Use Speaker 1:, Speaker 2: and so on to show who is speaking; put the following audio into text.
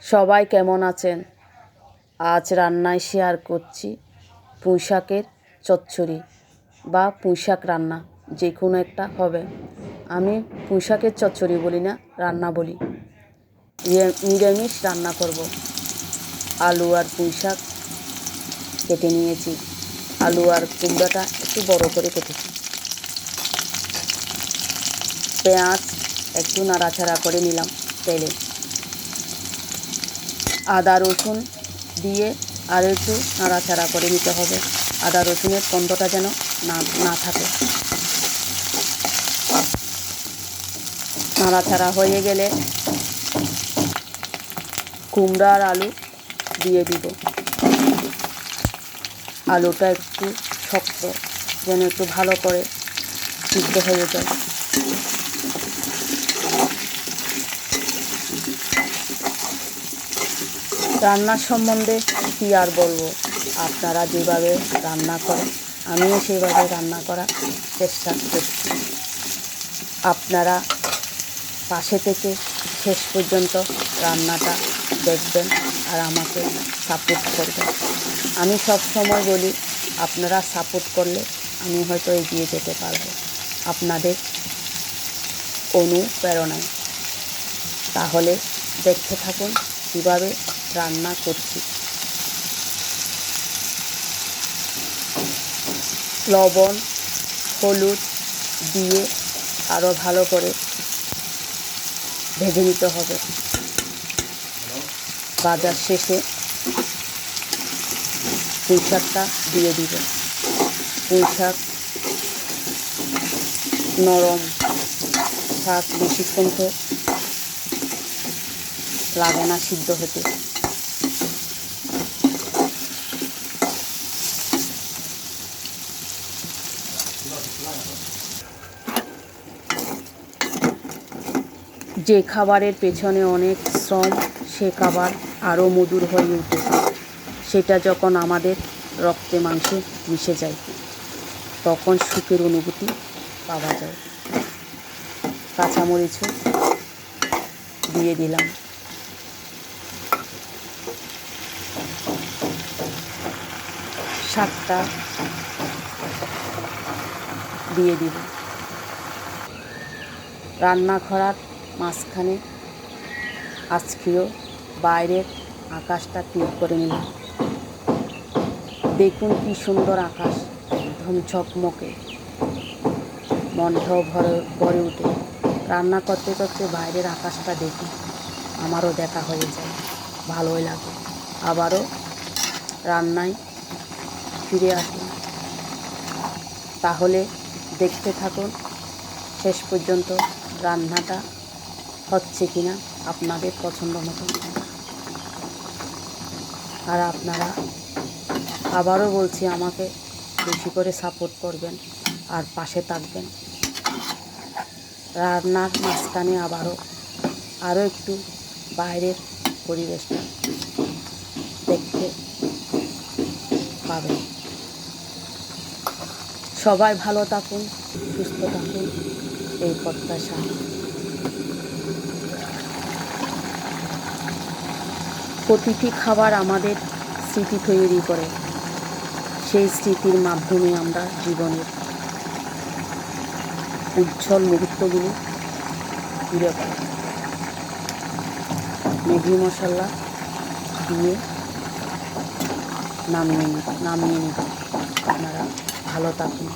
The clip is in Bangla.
Speaker 1: সবাই কেমন আছেন? আজ রান্নায় শেয়ার করছি পুঁই শাকের চচ্চড়ি বা পুঁই শাক রান্না যে কোনো একটা হবে। আমি পুঁই শাকের চচ্চড়ি বলি না, রান্না বলি। নিরা- নিরামিষ রান্না করব। আলু আর পুঁই শাক কেটে নিয়েছি। আলু আর কুমড়াটা একটু বড় করে কেটেছি পেঁয়াজ একটু নাড়াচাড়া করে নিলাম তেলে। আদা রসুন দিয়ে আর একটু নাড়াচাড়া করে নিতে হবে। আদা রসুনের গন্ধটা যেন না না থাকে। নাড়াচাড়া হয়ে গেলে কুমড়া আর আলু দিয়ে দিব। আলুটা একটু শক্ত, যেন একটু ভালো করে সিদ্ধ হয়ে যায়। রান্নার সম্বন্ধে কী আর বলব? আপনারা যেভাবে রান্না করেন, আমিও সেভাবে রান্না করার চেষ্টা করছি। আপনারা পাশে থেকে শেষ পর্যন্ত রান্নাটা দেখবেন আর আমাকে সাপোর্ট করবেন। আমি সব সময় বলি, আপনারা সাপোর্ট করলে আমি হয়তো এগিয়ে যেতে পারব। আপনাদের অনুপ্রেরণায়। তাহলে দেখতে থাকুন কীভাবে রান্না করছি। লবণ, হলুদ দিয়ে আরও ভালো করে ভেজে নিতে হবে। বাজার শেষে পুঁই শাকটা দিয়ে দিব। পুঁই শাক নরম শাক বেশিক্ষণ তো লাগে না সিদ্ধ হতে। যে খাবারের পেছনে অনেক শ্রম, সে খাবার আরও মধুর হয়ে ওঠে সেটা যখন আমাদের রক্তে মাংসে মিশে যায়, তখন সুখের অনুভূতি পাওয়া যায়। কাঁচামরিচও দিয়ে দিলাম। শাকটা দিয়ে দিব রান্না করার মাঝখানে আজকেও বাইরের আকাশটা ক্লিক করে নিলাম দেখুন কি সুন্দর আকাশ, একদম ঝকমকে। মনটাও ভরে ভরে উঠে রান্না করতে করতে বাইরের আকাশটা দেখি, আমারও দেখা হয়ে যায়, ভালোই লাগে। আবারও রান্নায় ফিরে আসুন তাহলে দেখতে থাকুন, শেষ পর্যন্ত রান্নাটা হচ্ছে কিনা আপনাদের পছন্দ মতো। আর আপনারা আবারও বলছি, আমাকে বেশি করে সাপোর্ট করবেন আর পাশে থাকবেন। রান্নার মাঝখানে আবারও আরও একটু বাইরের পরিবেশটা দেখতে পাবেন। সবাই ভালো থাকুন, সুস্থ থাকুন, এই প্রত্যাশা। প্রতিটি খাবার আমাদের স্মৃতি তৈরি করে। সেই স্মৃতির মাধ্যমে আমরা জীবনের উজ্জ্বল মুহূর্তগুলো ফিরে পাই ম্যাগি মশলা দিয়ে নামিয়ে নামিয়ে নিব। আপনারা ভালো থাকুন।